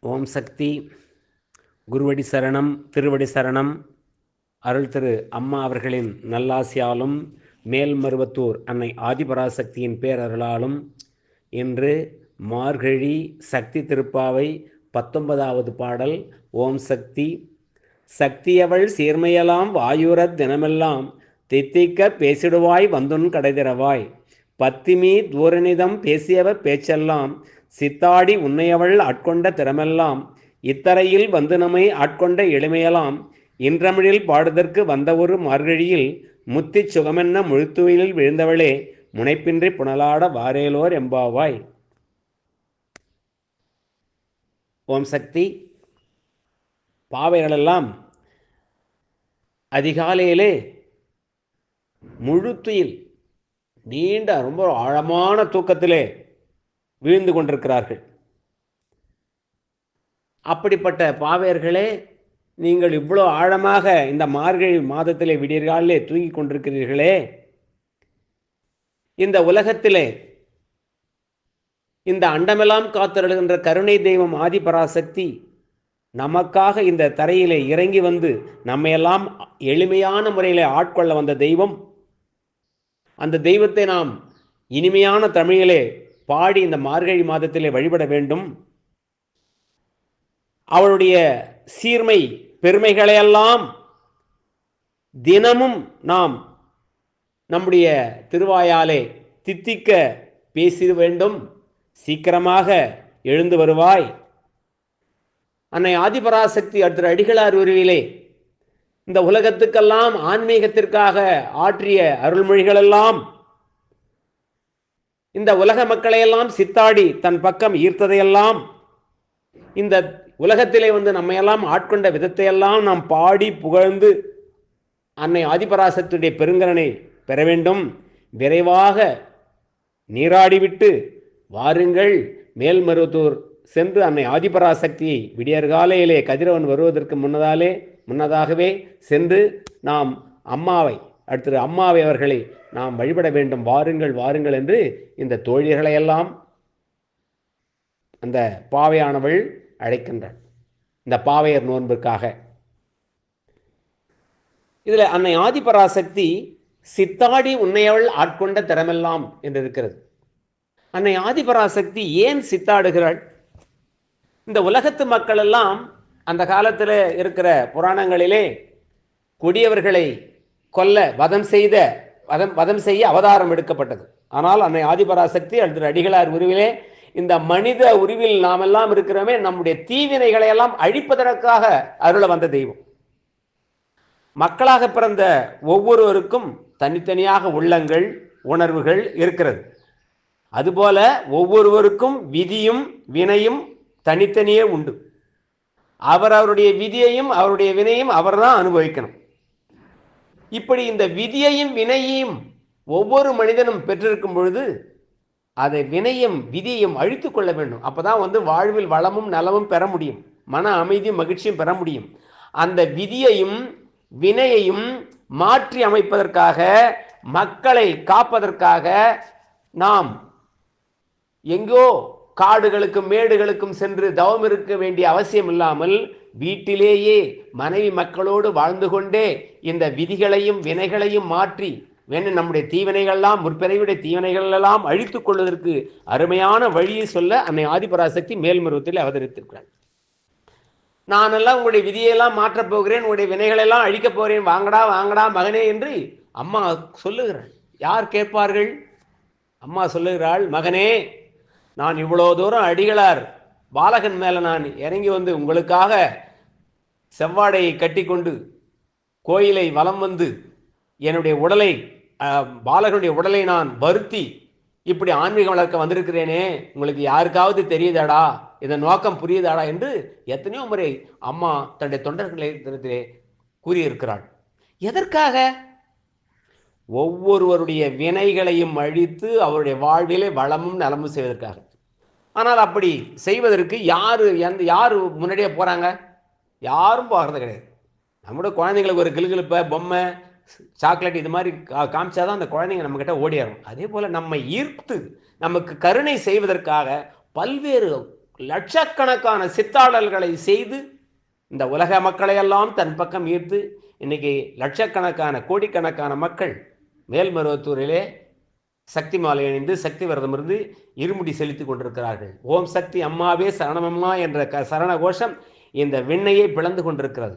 ஓம் சக்தி. குருவடி சரணம் திருவடி சரணம். அருள் திரு அம்மா அவர்களின் நல்லாசியாலும் மேல்மருவத்தூர் அன்னை ஆதிபராசக்தியின் பேரருளாலும் இன்று மார்கழி சக்தி திருப்பாவை பத்தொன்பதாவது பாடல் ஓம் சக்தி. சக்தியவள் சீர்மையெல்லாம் வாயுர தினமெல்லாம் தித்திக்க பேசிடுவாய் வந்துன் கடைதிரவாய் பத்திமி தூரணிதம் பேசியவர் பேச்செல்லாம் சித்தாடி உன்னையவள் ஆட்கொண்ட திறமெல்லாம் இத்தரையில் வந்து நம்மை ஆட்கொண்ட எளிமையெல்லாம் இன்றமிழில் பாடுதற்கு வந்த ஒரு மார்கழியில் முத்திச் சுகமென்ன முழுத்துயிலில் விழுந்தவளே முனைப்பின்றி புனலாட வாரேலோர் எம்பாவாய். ஓம் சக்தி. பாவைகளெல்லாம் அதிகாலையிலே முழுத்துயில் நீண்ட ரொம்ப ஆழமான தூக்கத்திலே வீழ்ந்து கொண்டிருக்கிறார்கள். அப்படிப்பட்ட பாவையர்களே நீங்கள் இவ்வளோ ஆழமாக இந்த மார்கழி மாதத்திலே விடியற்காலிலே தூங்கிக் கொண்டிருக்கிறீர்களே. இந்த உலகத்திலே இந்த அண்டமெல்லாம் காத்திருக்கின்ற கருணை தெய்வம் ஆதிபராசக்தி நமக்காக இந்த தரையிலே இறங்கி வந்து நம்மையெல்லாம் எளிமையான முறையில் ஆட்கொள்ள வந்த தெய்வம். அந்த தெய்வத்தை நாம் இனிமையான தமிழிலே பாடி இந்த மார்கழி மாதத்திலே வழிபட வேண்டும். அவளுடைய சீர்மை பெருமைகளையெல்லாம் தினமும் நாம் நம்முடைய திருவாயாலே தித்திக்க பேசிட வேண்டும். சீக்கிரமாக எழுந்து வருவாய். அன்னை ஆதிபராசக்தி அடுத்த அடிகளார் உருவிலே இந்த உலகத்துக்கெல்லாம் ஆன்மீகத்திற்காக ஆற்றிய அருள்மொழிகளெல்லாம் இந்த உலக மக்களையெல்லாம் சித்தாடி தன் பக்கம் ஈர்த்ததையெல்லாம் இந்த உலகத்திலே வந்து நம்மையெல்லாம் ஆட்கொண்ட விதத்தையெல்லாம் நாம் பாடி புகழ்ந்து அன்னை ஆதிபராசத்துடைய பெருங்கரனை பெற வேண்டும். விரைவாக நீராடிவிட்டு வாருங்கள். மேல்மருவத்தூர் சென்று அன்னை ஆதிபராசக்தியை விடியற்காலையிலே கதிரவன் வருவதற்கு முன்னதாலே முன்னதாகவே சென்று நாம் அம்மாவை அடுத்தது அம்மாவை அவர்களை நாம் வழிபட வேண்டும். வாருங்கள் வாருங்கள் என்று இந்த தோழிகளையெல்லாம் அந்த பாவையானவள் அழைக்கின்றாள். இந்த பாவையர் நோன்பிற்காக. இதில் அன்னை ஆதிபராசக்தி சித்தாடி உன்னையவள் ஆட்கொண்ட திறமெல்லாம் என்று இருக்கிறது. அன்னை ஆதிபராசக்தி ஏன் சித்தாடுகிறாள்? இந்த உலகத்து மக்கள் எல்லாம் அந்த காலத்தில் இருக்கிற புராணங்களிலே கொடியவர்களை கொல்ல வதம் செய்த வதம் வதம் செய்ய அவதாரம் எடுக்கப்பட்டது. ஆனால் அன்னை ஆதிபராசக்தி அல்லது அடிகளார் உருவிலே இந்த மனித உருவில் நாம் எல்லாம் இருக்கிறோமே நம்முடைய தீவினைகளை எல்லாம் அழிப்பதற்காக அருள வந்த தெய்வம். மக்களாக பிறந்த ஒவ்வொருவருக்கும் தனித்தனியாக உள்ளங்கள் உணர்வுகள் இருக்கிறது. அதுபோல ஒவ்வொருவருக்கும் விதியும் வினையும் தனித்தனியே உண்டு. அவர் அவருடைய விதியையும் அவருடைய வினையும் அவர் தான் அனுபவிக்கணும். இப்படி இந்த விதியையும் வினையையும் ஒவ்வொரு மனிதனும் பெற்றிருக்கும் பொழுது அதை வினையும் விதியையும் அழித்து கொள்ள வேண்டும். அப்போதான் வந்து வாழ்வில் வளமும் நலமும் பெற முடியும். மன அமைதியும் மகிழ்ச்சியும் பெற முடியும். அந்த விதியையும் வினையையும் மாற்றி அமைப்பதற்காக மக்களை காப்பதற்காக நாம் எங்கோ காடுகளுக்கும் மேடுகளுக்கும் சென்று தவம் இருக்க வேண்டிய அவசியம் இல்லாமல் வீட்டிலேயே மனைவி மக்களோடு வாழ்ந்து கொண்டே இந்த விதிகளையும் வினைகளையும் மாற்றி வேணும் நம்முடைய தீவினைகள்லாம் முற்பிறவியுடைய தீவினைகள் எல்லாம் அழித்துக் கொள்வதற்கு அருமையான வழியை சொல்ல அன்னை ஆதிபராசக்தி மேல்மருவத்தில் அவதரித்திருக்கிறார். நானெல்லாம் உங்களுடைய விதியெல்லாம் மாற்றப் போகிறேன் உங்களுடைய வினைகளெல்லாம் அழிக்கப் போகிறேன் வாங்கடா வாங்கடா மகனே என்று அம்மா சொல்லுகிறாள். யார் கேட்பார்கள்? அம்மா சொல்லுகிறாள் மகனே நான் இவ்வளோ தூரம் அடிகளார். பாலகன் மேலே நான் இறங்கி வந்து உங்களுக்காக செவ்வாடையை கட்டி கொண்டு கோயிலை வலம் வந்து என்னுடைய உடலை பாலகனுடைய உடலை நான் வருத்தி இப்படி ஆன்மீகம் வளர்க்க வந்திருக்கிறேனே உங்களுக்கு யாருக்காவது தெரியுதாடா? இதன் நோக்கம் புரியுதாடா? என்று எத்தனையோ முறை அம்மா தன்னுடைய தொண்டர்களிடத்திலே கூறியிருக்கிறாள். எதற்காக? ஒவ்வொருவருடைய வினைகளையும் அழித்து அவருடைய வாழ்விலே வளமும் நலமும் செய்வதற்காக. ஆனால் அப்படி செய்வதற்கு யார் எந்த யார் முன்னாடியே போகிறாங்க யாரும் போகிறது கிடையாது. நம்மளோட குழந்தைங்களுக்கு ஒரு கிளுகிழப்பை பொம்மை சாக்லேட் இது மாதிரி கா காமிச்சாதான் அந்த குழந்தைங்க நம்மக்கிட்ட ஓடியாரும். அதே போல் நம்ம ஈர்த்து நமக்கு கருணை செய்வதற்காக பல்வேறு லட்சக்கணக்கான சித்தாளல்களை செய்து இந்த உலக மக்களையெல்லாம் தன் பக்கம் ஈர்த்து இன்னைக்கு லட்சக்கணக்கான கோடிக்கணக்கான மக்கள் மேல்மருவத்தூரிலே சக்தி மாலை அணிந்து சக்தி விரதம் இருந்து இருமுடி செலுத்தி கொண்டிருக்கிறார்கள். ஓம் சக்தி அம்மாவே சரணமம்மா என்ற க சரண கோஷம் இந்த விண்ணையை பிளந்து கொண்டிருக்கிறது.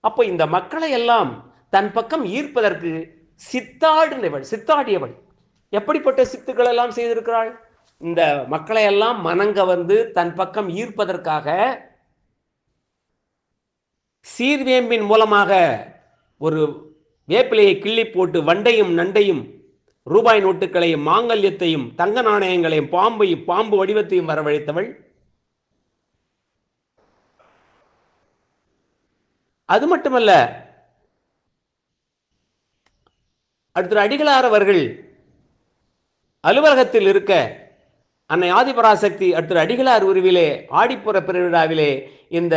அப்போ இந்த மக்களை எல்லாம் தன் பக்கம் ஈர்ப்பதற்கு சித்தாடினவள் சித்தாடியவள். எப்படிப்பட்ட சித்துக்கள் எல்லாம் செய்திருக்கிறாள்? இந்த மக்களை எல்லாம் மனங்க வந்து தன் பக்கம் ஈர்ப்பதற்காக சீர்வேம்பின் மூலமாக ஒரு வேப்பிலையை கிள்ளி போட்டு வண்டையும் நண்டையும் ரூபாய் நோட்டுகளையும் மாங்கல்யத்தையும் தங்க நாணயங்களையும் பாம்பையும் பாம்பு வடிவத்தையும் வரவழைத்தவள் அது மட்டுமல்ல அடுத்த அடிகளார் அவர்கள் அலுவலகத்தில் இருக்க அன்னை ஆதிபராசக்தி அடுத்த அடிகளார் உருவிலே ஆடிப்புற பெருவிழாவிலே இந்த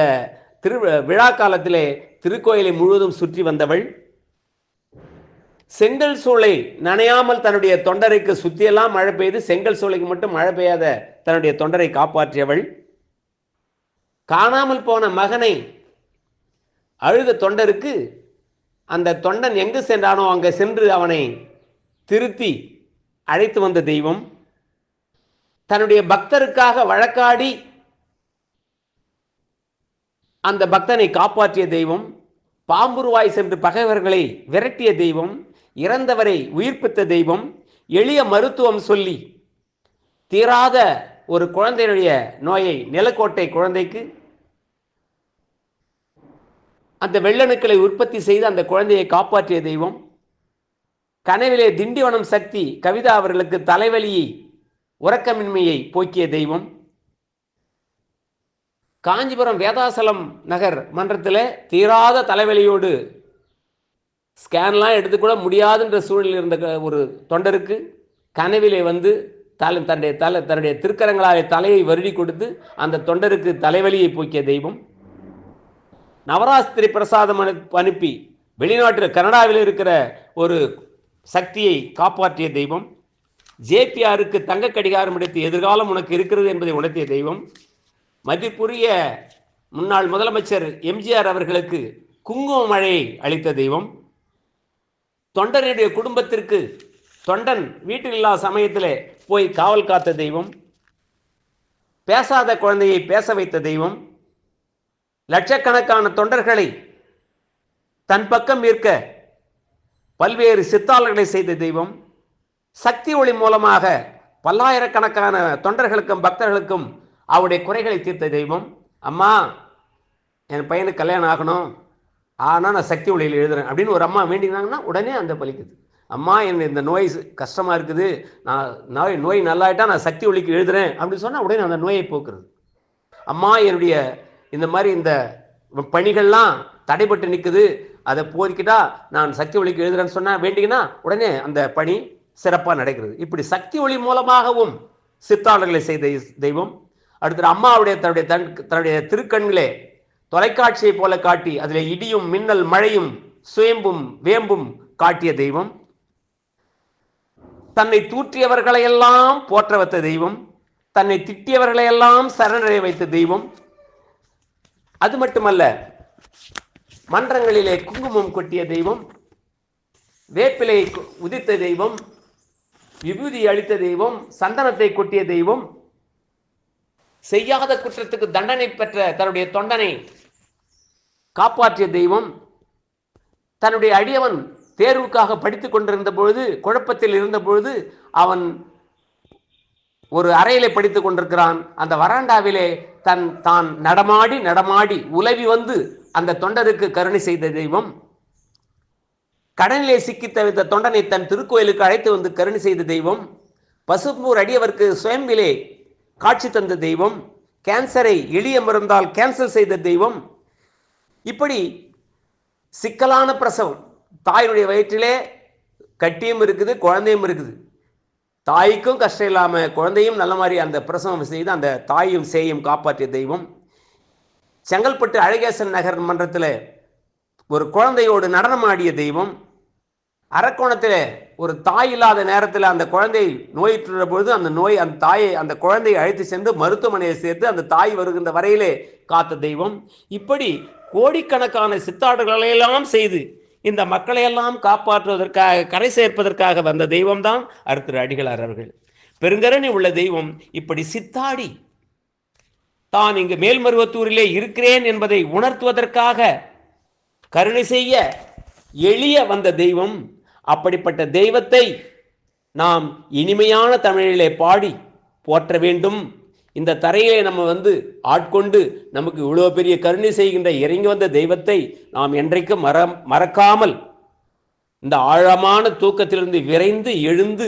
திரு விழா காலத்திலே திருக்கோயிலை முழுவதும் சுற்றி வந்தவள் செங்கல் சூளை நனையாமல் தன்னுடைய தொண்டரைக்கு சுத்தியெல்லாம் மழை பெய்து செங்கல் சூளைக்கு மட்டும் மழை பெய்யாத தன்னுடைய தொண்டரை காப்பாற்றியவள். காணாமல் போன மகனை அழுத தொண்டருக்கு அந்த தொண்டன் எங்கு சென்றானோ அங்கே சென்று அவனை திருத்தி அழைத்து வந்த தெய்வம். தன்னுடைய பக்தருக்காக வழக்காடி அந்த பக்தனை காப்பாற்றிய தெய்வம் பாம்புருவாய் சென்று பகைவர்களை விரட்டிய தெய்வம் இறந்தவரை உயிர்ப்பித்த தெய்வம் எளிய மருத்துவம் சொல்லி தீராத ஒரு குழந்தையுடைய நோயை நிலக்கோட்டை குழந்தைக்கு அந்த வெள்ளணுக்களை உற்பத்தி செய்து அந்த குழந்தையை காப்பாற்றிய தெய்வம். கனவிலே திண்டிவனம் சக்தி கவிதா அவர்களுக்கு தலைவலியை உறக்கமின்மையை போக்கிய தெய்வம். காஞ்சிபுரம் வேதாசலம் நகர் மன்றத்தில் தீராத தலைவலியோடு ஸ்கேன்லாம் எடுத்துக்கூட முடியாதுன்ற சூழலில் இருந்த ஒரு தொண்டருக்கு கனவிலே வந்து தலை தன்னுடைய தலை தன்னுடைய திருக்கரங்களாலே தலையை வருடி கொடுத்து அந்த தொண்டருக்கு தலைவலியை போக்கிய தெய்வம். நவராத்திரி பிரசாதம் அனுப்பி வெளிநாட்டில் கனடாவில் இருக்கிற ஒரு சக்தியை காப்பாற்றிய தெய்வம் ஜேபிஆருக்கு தங்க கடிகாரம் எடுத்து எதிர்காலம் உனக்கு இருக்கிறது என்பதை உணர்த்திய தெய்வம் மதிப்புரிய முன்னாள் முதலமைச்சர் எம்ஜிஆர் அவர்களுக்கு குங்கும மழையை அளித்த தெய்வம் தொண்டனுடைய குடும்பத்திற்கு தொண்டன் வீட்டில் இல்லாத சமயத்தில் போய் காவல் காத்த தெய்வம் பேசாத குழந்தையை பேச வைத்த தெய்வம் லட்சக்கணக்கான தொண்டர்களை தன் பக்கம் ஈர்க்க பல்வேறு சித்தாளர்களை செய்த தெய்வம் சக்தி ஒளி மூலமாக பல்லாயிரக்கணக்கான தொண்டர்களுக்கும் பக்தர்களுக்கும் அவருடைய குறைகளை தீர்த்த தெய்வம். அம்மா என் பையனுக்கு கல்யாணம் ஆகணும். ஆனால் நான் சக்தி ஒளியில் எழுதுறேன் அப்படின்னு ஒரு அம்மா வேண்டினாங்கன்னா உடனே அந்த பலிக்குது. அம்மா என் இந்த நோய் கஷ்டமாக இருக்குது. நான் நோய் நோய் நல்லாயிட்டா நான் சக்தி ஒளிக்கு எழுதுறேன் அப்படின்னு சொன்னால் உடனே அந்த நோயை போக்குறது. அம்மா என்னுடைய இந்த மாதிரி இந்த பணிகள்லாம் தடைபட்டு நிற்குது அதை போதிக்கிட்டா நான் சக்தி ஒளிக்கு எழுதுறேன்னு சொன்னால் வேண்டிங்கன்னா உடனே அந்த பணி சிறப்பாக நடக்கிறது இப்படி சக்தி ஒளி மூலமாகவும் சித்தாளர்களை செய்த தெய்வம் அடுத்து அம்மாவுடைய தன்னுடைய தன் தன்னுடைய திருக்கண்களே தொலைக்காட்சியை போல காட்டி அதில் இடியும் மின்னல் மழையும் சுயம்பும் வேம்பும் காட்டிய தெய்வம். தன்னை தூற்றியவர்களையெல்லாம் போற்ற வைத்த தெய்வம் தன்னை திட்டியவர்களையெல்லாம் சரணடைய வைத்த தெய்வம். அது மட்டுமல்ல மன்றங்களிலே குங்குமம் கொட்டிய தெய்வம் வேப்பிலை உதித்த தெய்வம் விபூதி அளித்த தெய்வம் சந்தனத்தை கொட்டிய தெய்வம் செய்யாத குற்றத்துக்கு தண்டனை பெற்ற தன்னுடைய தொண்டனை காப்பாற்றிய தெய்வம் தன்னுடைய அடியவன் தேர்வுக்காக படித்துக் கொண்டிருந்த பொழுது குழப்பத்தில் இருந்த பொழுது அவன் ஒரு அறையிலே படித்துக் கொண்டிருக்கிறான். அந்த வராண்டாவிலே தன் தான் நடமாடி நடமாடி உலவி வந்து அந்த தொண்டருக்கு கருணை செய்த தெய்வம். கடனிலே சிக்கி தவித்த தொண்டனை தன் திருக்கோயிலுக்கு அழைத்து வந்து கருணை செய்த தெய்வம். பசுப்பூர் அடியவருக்கு சுயம்பிலே காட்சி தந்த தெய்வம். கேன்சரை எளிய மருந்தால் கேன்சல் செய்த தெய்வம். இப்படி சிக்கலான பிரசவம். தாயினுடைய வயிற்றிலே கட்டியும் இருக்குது குழந்தையும் இருக்குது. தாய்க்கும் கஷ்டம் இல்லாமல் குழந்தையும் நல்ல மாதிரி அந்த பிரசவம் செய்து அந்த தாயும் சேயும் காப்பாற்றிய தெய்வம். செங்கல்பட்டு அழகேசன் நகர் மன்றத்தில் ஒரு குழந்தையோடு நடனமாடிய தெய்வம். அரக்கோணத்தில் ஒரு தாய் இல்லாத நேரத்தில் அந்த குழந்தை நோயிற்றுற பொழுது அந்த நோய் அந்த தாயை அந்த குழந்தையை அழைத்து சென்று மருத்துவமனையை சேர்த்து அந்த தாய் வருகின்ற வரையிலே காத்த தெய்வம். இப்படி கோடிக்கணக்கான சித்தாடுகளையெல்லாம் செய்து இந்த மக்களையெல்லாம் காப்பாற்றுவதற்காக கரை சேர்ப்பதற்காக வந்த தெய்வம்தான் அருத்திரு அடிகளார் அவர்கள். பெருங்கரணி உள்ள தெய்வம் இப்படி சித்தாடி தான் இங்கு மேல்மருவத்தூரிலே இருக்கிறேன் என்பதை உணர்த்துவதற்காக கருணை செய்ய எளிய வந்த தெய்வம். அப்படிப்பட்ட தெய்வத்தை நாம் இனிமையான தமிழிலே பாடி போற்ற வேண்டும். இந்த தரையை நம்ம வந்து ஆட்கொண்டு நமக்கு இவ்வளோ பெரிய கருணை செய்கின்ற இறங்கி வந்த தெய்வத்தை நாம் என்றைக்கும் மற மறக்காமல் இந்த ஆழமான தூக்கத்திலிருந்து விரைந்து எழுந்து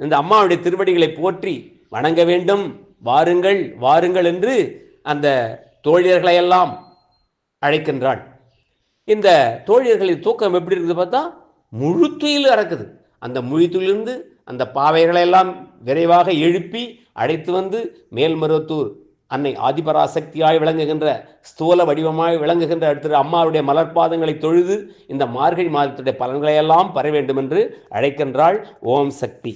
இந்த அம்மாவுடைய திருவடிகளை போற்றி வணங்க வேண்டும். வாருங்கள் வாருங்கள் என்று அந்த தோழியர்களையெல்லாம் அழைக்கின்றாள். இந்த தோழியர்களின் தூக்கம் எப்படி இருக்குது பார்த்தா முழுத்துயில் அறக்குது அந்த முழுத்துயிலிருந்து அந்த பாவைகளெல்லாம் விரைவாக எழுப்பி அழைத்து வந்து மேல்மருவத்தூர் அன்னை ஆதிபராசக்தியாய் விளங்குகின்ற ஸ்தூல வடிவமாய் விளங்குகின்ற அடுத்த அம்மாவுடைய மலர்பாதங்களை தொழுது இந்த மார்கழி மாதத்துடைய பலன்களையெல்லாம் பெற வேண்டும் என்று அழைக்கின்றாள் ஓம் சக்தி.